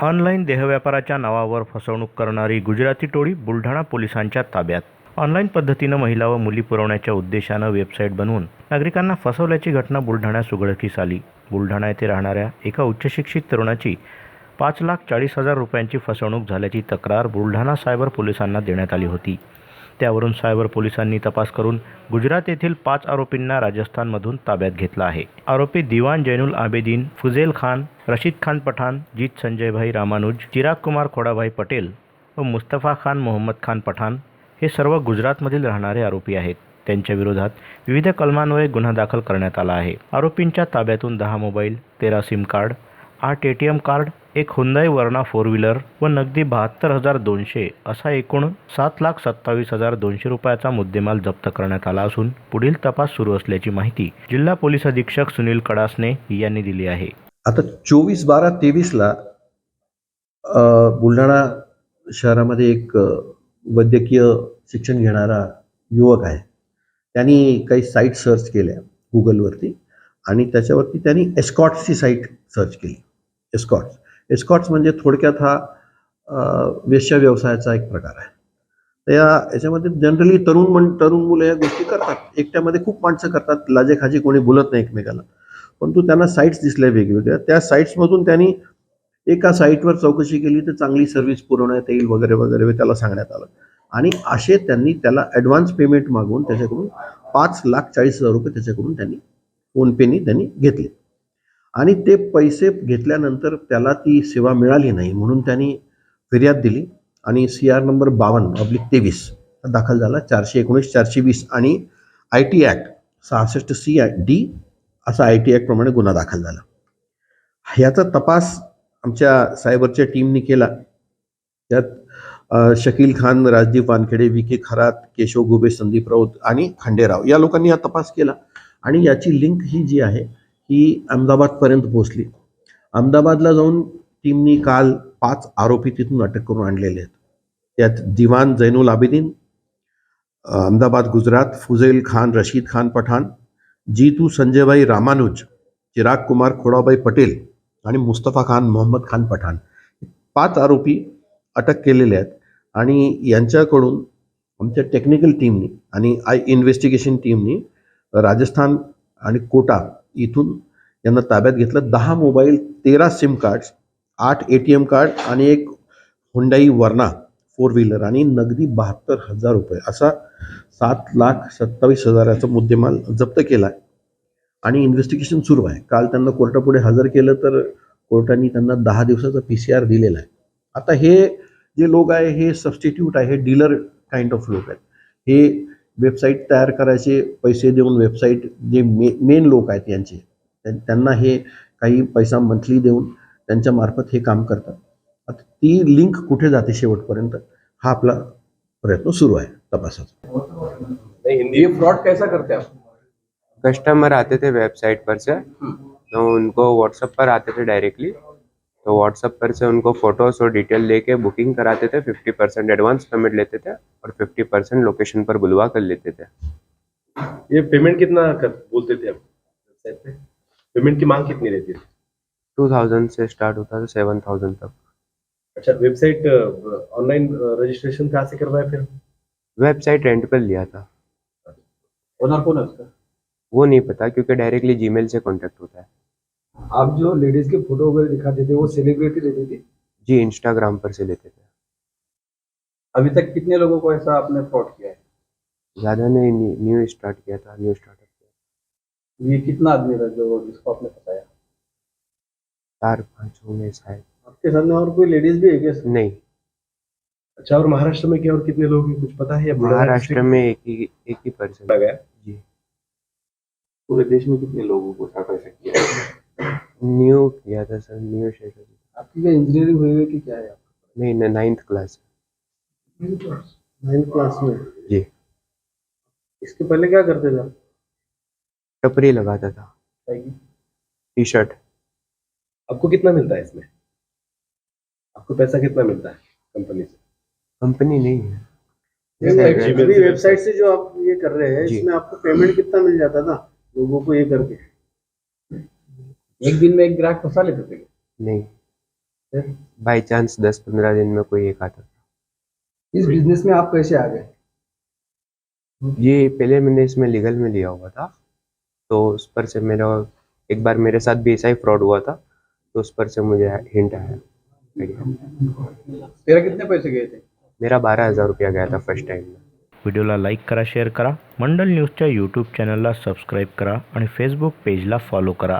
Online देहव्यापाराच्या नावावर फसवणूक करणारी गुजराती टोळी बुलढाणा पोलिसांच्या ताब्यात. ऑनलाईन पद्धतीनं महिला व मुली पुरवण्याच्या उद्देशानं वेबसाईट बनवून नागरिकांना फसवल्याची घटना बुलढाण्यास उघडकीस आली. बुलढाणा येथे राहणाऱ्या एका उच्चशिक्षित तरुणाची पाच लाख चाळीस हजार रुपयांची फसवणूक झाल्याची तक्रार बुलढाणा सायबर पोलिसांना देण्यात आली होती. त्यावरून सायबर पोलिसांनी तपास करून गुजरात येथील पाच आरोपींना राजस्थानमधून ताब्यात घेतलं आहे. आरोपी दिवान जैनुल आबेदीन फुझेल खान रशीद खान पठाण जीत संजयभाई रामानुज चिराग कुमार खोडाभाई पटेल व मुस्तफा खान मोहम्मद खान पठाण हे सर्व गुजरातमधील राहणारे आरोपी आहेत. त्यांच्या विरोधात विविध कलमांवये गुन्हा दाखल करण्यात आला आहे. आरोपींच्या ताब्यातून दहा मोबाईल तेरा सिम कार्ड आठ ए टी एम कार्ड एक हुंदाई वर्णा फोर व्हीलर व नगदी बहात्तर हजार दोनशे असा एकूण सात लाख सत्तावीस हजार दोनशे रुपयाचा मुद्देमाल जप्त करण्यात आला असून पुढील तपास सुरू असल्याची माहिती जिल्हा पोलीस अधीक्षक सुनील कडासने यांनी दिली आहे. आता चोवीस बारा तेवीसला बुलढाणा शहरामध्ये एक वैद्यकीय शिक्षण घेणारा युवक आहे. त्यांनी काही साईट सर्च केल्या गुगलवरती आणि त्याच्यावरती त्यांनी एस्कॉट्सची साईट सर्च केली. एस्कॉट्स एस्कॉट्स म्हणजे थोडक्यात हा वेश्या व्यवसायाचा एक प्रकार आहे. तर या याच्यामध्ये जनरली तरुण म्हण तरुण मुलं या गोष्टी करतात. एकट्यामध्ये खूप माणसं करतात. लाजेखाजी कोणी बोलत नाही एकमेकाला. परंतु त्यांना साईट्स दिसल्या वेगवेगळ्या. त्या साईट्समधून त्यांनी एका साईटवर चौकशी केली तर चांगली सर्व्हिस पुरवण्यात येईल वगैरे वगैरे त्याला सांगण्यात आलं. आणि असे त्यांनी त्याला ॲडव्हान्स पेमेंट मागून त्याच्याकडून पाच लाख चाळीस हजार रुपये त्याच्याकडून त्यांनी फोनपेनी त्यांनी घेतले. आणि ते पैसे घेतल्यानंतर त्याला ती सेवा मिळाली नाही म्हणून त्यांनी फिर्याद दिली आणि सी आर नंबर बावन्न अब्लिक तेवीस दाखल झाला. चारशे एकोणीस चारशे वीस आणि आय टी ॲक्ट सहासष्ट सी डी असा आय टी ॲक्टप्रमाणे गुन्हा दाखल झाला. ह्याचा तपास आमच्या सायबरच्या टीमने केला. त्यात शकील खान राजदीप वानखेडे विखे खरात केशव गुबे संदीप राऊत आणि खांडेराव या लोकांनी हा तपास केला. आणि याची लिंक ही जी आहे ही अहमदाबादपर्यंत पोहोचली. अहमदाबादला जाऊन टीमनी काल पाच आरोपी तिथून अटक करून आणलेले आहेत. त्यात दिवान जैनुल आबिदीन अहमदाबाद गुजरात फुझैल खान रशीद खान पठाण जीतू संजयभाई रामानुज चिराग कुमार खोडाबाई पटेल आणि मुस्तफा खान मोहम्मद खान पठाण पाच आरोपी अटक केलेले आहेत आणि यांच्याकडून आमच्या टेक्निकल टीमनी आणि आय इन्व्हेस्टिगेशन टीमनी राजस्थान आणि कोटा इथून यांना ताब्यात घेतलं. दहा मोबाईल तेरा सिम कार्ड्स आठ ए टी एम कार्ड आणि एक हुंडाई वर्ना फोर व्हीलर आणि नगदी बहात्तर हजार रुपये असा सात लाख सत्तावीस हजाराचा मुद्देमाल जप्त केला आहे आणि इन्व्हेस्टिगेशन सुरू आहे. काल त्यांना कोर्टापुढे हजर केलं तर कोर्टाने त्यांना दहा दिवसाचा पी सी आर दिलेला आहे. आता हे जे लोक आहे हे सबस्टिट्यूट आहे हे डीलर काइंड ऑफ लोक आहेत. हे वेबसाईट तयार करायचे पैसे देऊन वेबसाईट जे मे मेन लोक आहेत यांचे त्यां- त्यांना हे काही पैसा मंथली देऊन त्यांच्या मार्फत हे काम करतात. आता ती लिंक कुठे जाते शेवटपर्यंत हा आपला प्रयत्न सुरू आहे तपासाचा. नहीं हिंदी ये फ्रॉड कैसा करते हैं आप? कस्टमर आते थे वेबसाइट पर से तो उनको व्हाट्सएप पर आते थे डायरेक्टली तो व्हाट्सएप पर से उनको फ़ोटोज़ और डिटेल लेके बुकिंग कराते थे फिफ्टी परसेंट एडवांस पेमेंट लेते थे और फिफ्टी परसेंट लोकेशन पर बुलवा कर लेते थे। ये पेमेंट कितना कर बोलते थे आप वेबसाइट पे? पेमेंट की मांग कितनी रहती है? टू थाउज़ेंड से स्टार्ट होता था सेवन थाउज़ेंड तक। अच्छा वेबसाइट ऑनलाइन रजिस्ट्रेशन कहाँ से करवाया फिर? वेबसाइट रेंट पर लिया था। ओनर कौन है उसका? वो नहीं पता क्योंकि डायरेक्टली जीमेल से कांटेक्ट होता है। आप जो लेडीज़ के फ़ोटो वगैरह दिखाते थे वो सेलिब्रिटी रहती थी? जी इंस्टाग्राम पर से लेते थे। अभी तक कितने लोगों को ऐसा आपने फ्रॉड किया है? ज़्यादा नहीं न्यू स्टार्ट किया था न्यू स्टार्टअप किया। ये कितना आदमी था जो जिसको आपने बताया चार पाँच होंगे शायद। आपके सामने और कोई लेडीज़ भी है क्या नहीं। अच्छा और महाराष्ट्र में क्या और कितने लोग हैं? कुछ पता है महाराष्ट्र में एक ही एक ही पर्सन गया। जी। पूरे देश में कितने लोगों को ऐसा किया न्यू किया था सर न्यू शेयर आपकी क्या इंजीनियरिंग हुई है कि क्या है नहीं नाइन्थ क्लास नाइन्थ क्लास में? जी। इसके पहले क्या करते थे टपरी लगाता था। टी शर्ट आपको कितना मिलता है इसमें? आपको पैसा कितना मिलता है कंपनी से? कंपनी नहीं है। वेबसाइट से जो आप ये कर रहे हैं इसमें आपको पेमेंट कितना मिल जाता था लोगों को ये करके? एक दिन में एक ग्राहक फंसा लेते थे। नहीं। बाई चांस दस पंद्रह दिन में कोई एक आता था। इस बिज़नेस में आप कैसे आ गए? ये पहले मैंने इसमें लीगल में लिया हुआ था। तो उस पर से मेरा एक बार मेरे साथ भी ऐसा ही फ्रॉड हुआ था तो उस पर से मुझे हिंट आया। तेरा कितने पैसे गए थे? मेरा बारह हज़ार रुपया गया था फ़र्स्ट टाइम में। व्हिडिओला लाईक करा शेअर करा मंडल न्यूजच्या यूट्यूब चॅनलला सबस्क्राईब करा आणि फेसबुक पेजला फॉलो करा।